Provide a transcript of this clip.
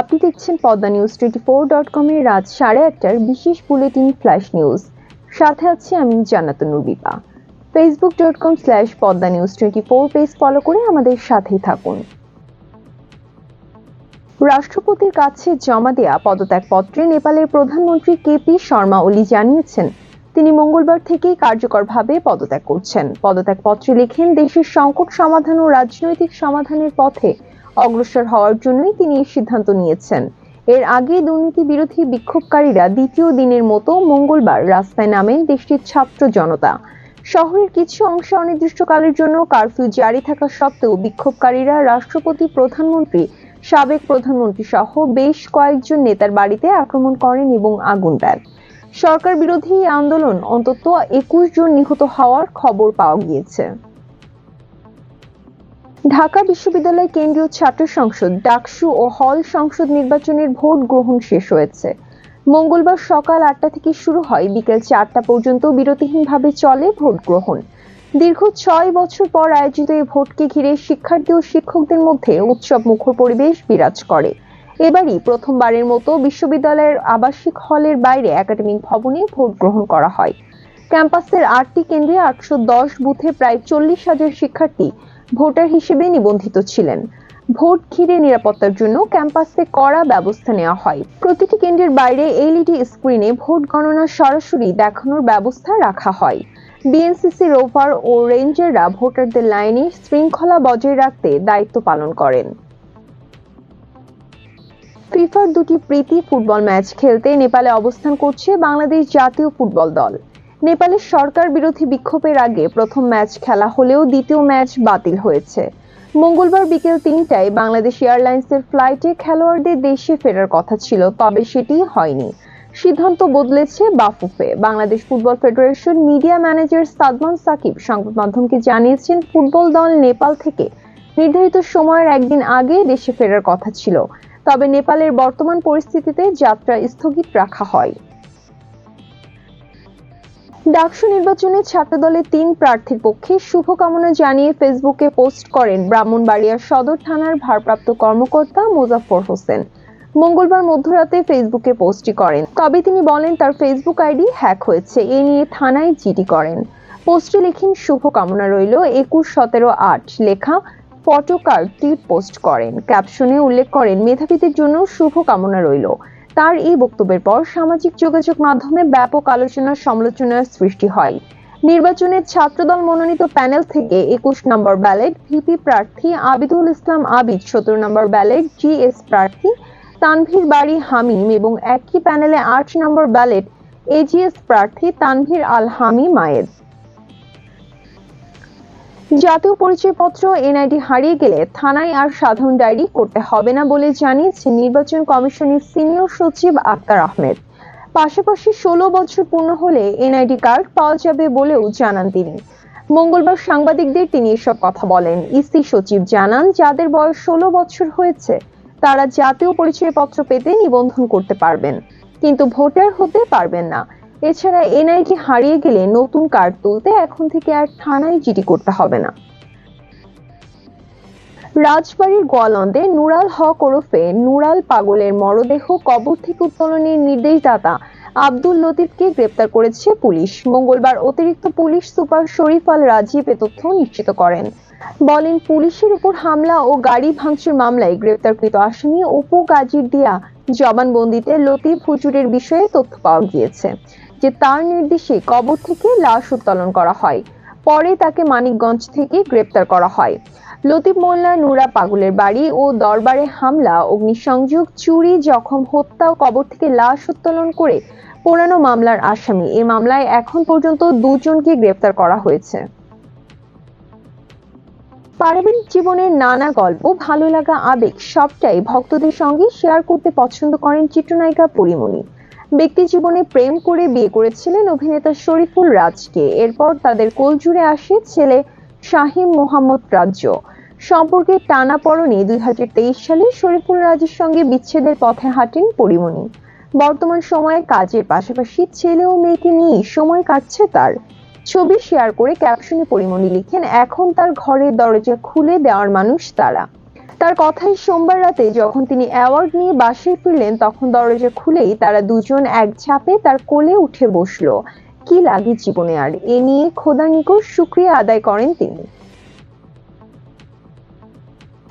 আপনি দেখছেন Padma news twenty four dot কমের রাত সাড়ে আটটার বিশেষ বুলেটিন ফ্ল্যাশ নিউজ সাথে আছি আমি Jannatunnur Bipa Facebook dot com slash Padma news twenty four page follow করে আমাদের সাথেই থাকুন। রাষ্ট্রপতির কাছে জমা দেয়া পদত্যাগপত্রে নেপালের প্রধানমন্ত্রী কেপি শর্মা ওলি জানিয়েছেন, তিনি মঙ্গলবার থেকেই কার্যকরভাবে পদত্যাগ করছেন। পদত্যাগপত্রে লিখেন, দেশের সংকট সমাধান ও রাজনৈতিক সমাধানের পথে অগ্রসর হওয়ার জন্যই তিনি এই সিদ্ধান্ত নিয়েছেন। এর আগে দুর্নীতি বিরোধী বিক্ষোভকারীরা দ্বিতীয় দিনের মতো মঙ্গলবার রাস্তায় নামেন দেশটির ছাত্র জনতা। শহরের কিছু অংশে অনির্দিষ্টকালের জন্য কারফিউ জারি থাকা সত্ত্বেও বিক্ষোভকারীরা রাষ্ট্রপতি, প্রধানমন্ত্রী, সাবেক প্রধানমন্ত্রী সহ বেশ কয়েকজন নেতার বাড়িতে আক্রমণ করেন এবং আগুন দেন। সরকার বিরোধী আন্দোলন অন্তত একুশ জন নিহত হওয়ার খবর পাওয়া গিয়েছে। ঢাকা বিশ্ববিদ্যালয় কেন্দ্রীয় ছাত্র সংসদ, ডাকসু ও হল সংসদ নির্বাচনের ভোট গ্রহণ শেষ হয়েছে। মঙ্গলবার সকাল আটটা থেকে শুরু হয়, বিকেল চারটা পর্যন্ত বিরতিহীনভাবে চলে ভোট গ্রহণ। দীর্ঘ ছয় বছর পর আয়োজিত এই ভোটকে ঘিরে শিক্ষার্থী ও শিক্ষকদের মধ্যে উৎসব মুখর পরিবেশ বিরাজ করে। এবারই প্রথমবারের মতো বিশ্ববিদ্যালয়ের আবাসিক হলের বাইরে একাডেমিক ভবনে ভোট গ্রহণ করা হয়। ক্যাম্পাসের আটটি কেন্দ্রে আটশো দশ বুথে প্রায় চল্লিশ হাজার শিক্ষার্থী ভোটার হিসেবে নিবন্ধিত ছিলেন। ভোট ঘিরে নিরাপত্তার জন্য ক্যাম্পাসে কড়া ব্যবস্থা নেওয়া হয়। প্রতিটি কেন্দ্রের বাইরে এলইডি স্ক্রিনে ভোট গণনা সরাসরি দেখানোর ব্যবস্থা রাখা হয়। বিএনসিসি রোভার ও রেঞ্জাররা ভোটারদের লাইনে শৃঙ্খলা বজায় রাখতে দায়িত্ব পালন করেন। ফিফার দুটি প্রীতি ফুটবল ম্যাচ খেলতে নেপালে অবস্থান করছে বাংলাদেশ জাতীয় ফুটবল দল। নেপালের সরকার বিরোধী বিক্ষোভের আগে প্রথম ম্যাচ খেলা হলেও দ্বিতীয় ম্যাচ বাতিল হয়েছে। মঙ্গলবার বিকেল তিনটায় বাংলাদেশ এয়ারলাইন্সের ফ্লাইটে খেলোয়াড়দের দেশে ফেরার কথা ছিল, তবে সেটি হয়নি। সিদ্ধান্ত বদলেছে BAFUFE. Bangladesh football federation media manager Sadman Sakib সংবাদ মাধ্যমকে জানিয়েছেন, ফুটবল দল নেপাল থেকে নির্ধারিত সময়ের একদিন আগে দেশে ফেরার কথা ছিল। তবে নেপালের বর্তমান পরিস্থিতিতে যাত্রা স্থগিত রাখা হয়। ডাকসু নির্বাচনে ছাত্রদলের তিন প্রার্থীর পক্ষে শুভকামনা জানিয়ে ফেসবুকে পোস্ট করেন ব্রাহ্মণবাড়িয়া সদর থানার ভারপ্রাপ্ত কর্মকর্তা মুজাফর হোসেন। মঙ্গলবার মধ্যরাতে ফেসবুকে পোস্টটি করেন। তবে তিনি বলেন, তার ফেসবুক আইডি হ্যাক হয়েছে, এ নিয়ে থানায় জিডি করেন। পোস্টে লেখেন, শুভকামনা রইল, একুশ সতেরো আট লেখা ফটো কার্ড টুইট পোস্ট করেন। ক্যাপশনে উল্লেখ করেন, মেধাবীদের জন্য শুভকামনা রইল। তার এই বক্তব্যের পর সামাজিক যোগাযোগ মাধ্যমে ব্যাপক আলোচনার সমালোচনার সৃষ্টি হয়। নির্বাচনে ছাত্রদল মনোনীত প্যানেল থেকে একুশ নম্বর ব্যালেট ভিপি প্রার্থী আবিদুল ইসলাম আবিদ, সতেরো নম্বর ব্যালেট জিএস প্রার্থী তানভীর বাড়ি হামিম এবং একই প্যানেলে আট নম্বর ব্যালেট এজিএস প্রার্থী তানভীর আল হামি মায়ের। জাতীয় পরিচয়পত্র, এনআইডি হারিয়ে গেলে থানায় আর সাধারণ ডায়েরি করতে হবে না বলে জানিয়েছেন নির্বাচন কমিশনের সিনিয়র সচিব আক্তার আহমেদ। পাশাপাশি ষোলো বছর পূর্ণ হলে এনআইডি কার্ড পাওয়া যাবে বলেও জানান তিনি। মঙ্গলবার সাংবাদিকদের তিনি এসব কথা বলেন। ইসি সচিব জানান, যাদের বয়স ষোলো বছর হয়েছে, তারা জাতীয় পরিচয়পত্র পেতে নিবন্ধন করতে পারবেন। কিন্তু ভোটার হতে পারবেন না। এছাড়া এনআইডি হারিয়ে গেলে নতুন কার্ড তুলতে এখন থেকে আর থানায় জিডি করতে হবে না। রাজবাড়ির গোয়ালন্দে নুরাল হক ওরফে নুরাল পাগলের মরদেহ কবর থেকে উত্তোলনের নির্দেশদাতা আব্দুল লতিফকে গ্রেপ্তার করেছে পুলিশ। মঙ্গলবার অতিরিক্ত পুলিশ সুপার শরীফ আল রাজীব এ তথ্য নিশ্চিত করেন। বলেন, পুলিশের উপর হামলা ও গাড়ি ভাঙচুর মামলায় গ্রেপ্তারকৃত আসামি অপু গাজীর দিয়া জবানবন্দিতে লতিফ হুজুরের বিষয়ে তথ্য পাওয়া গিয়েছে। যে তার নির্দেশে কবর থেকে লাশ উত্তোলন করা হয়। পরে তাকে মানিকগঞ্জ থেকে গ্রেপ্তার করা হয়। লতিফ মোল্লা, নুরা পাগলের বাড়ি ও দরবারে হামলা, অগ্নিসংযোগ, চুরি, জখম, হত্যা কবর থেকে লাশ উত্তোলন করে পুরানো মামলার আসামি। এ মামলায় এখন পর্যন্ত দুজনকে গ্রেপ্তার করা হয়েছে। পারিবারিক জীবনের নানা গল্প, ভালো লাগা, আবেগ, সবটাই ভক্তদের সঙ্গে শেয়ার করতে পছন্দ করেন চিত্রনায়িকা পরিমণি। ব্যক্তি জীবনে প্রেম করে বিয়ে করেছিলেন অভিনেতা শরীফুল রাজকে। এরপর তাদের কোল জুড়ে আসে ছেলে শাহিম মোহাম্মদ রাজ্য। সম্পর্কে টানা পড়নে দুই সালে শরীফুল রাজের সঙ্গে বিচ্ছেদের পথে হাঁটেন পরিমণি। বর্তমান সময়ে কাজের পাশাপাশি ছেলে ও মেয়েকে নিয়ে সময় কাটছে তার। ছবি শেয়ার করে ক্যাপশনে পরিমণি লিখেন, এখন তার ঘরের দরজা খুলে দেওয়ার মানুষ তারা। তার কথাই সোমবার রাতে যখন তিনি অ্যাওয়ার্ড নিয়ে বাসায় ফিরলেন, তখন দরজা খুলেই তারা দুজন এক ঝাঁপে তার কোলে উঠে বসল। কি লাগে জীবনে আর? এ নিয়ে খোদা নিকট শুক্রিয়া আদায় করেন তিনি।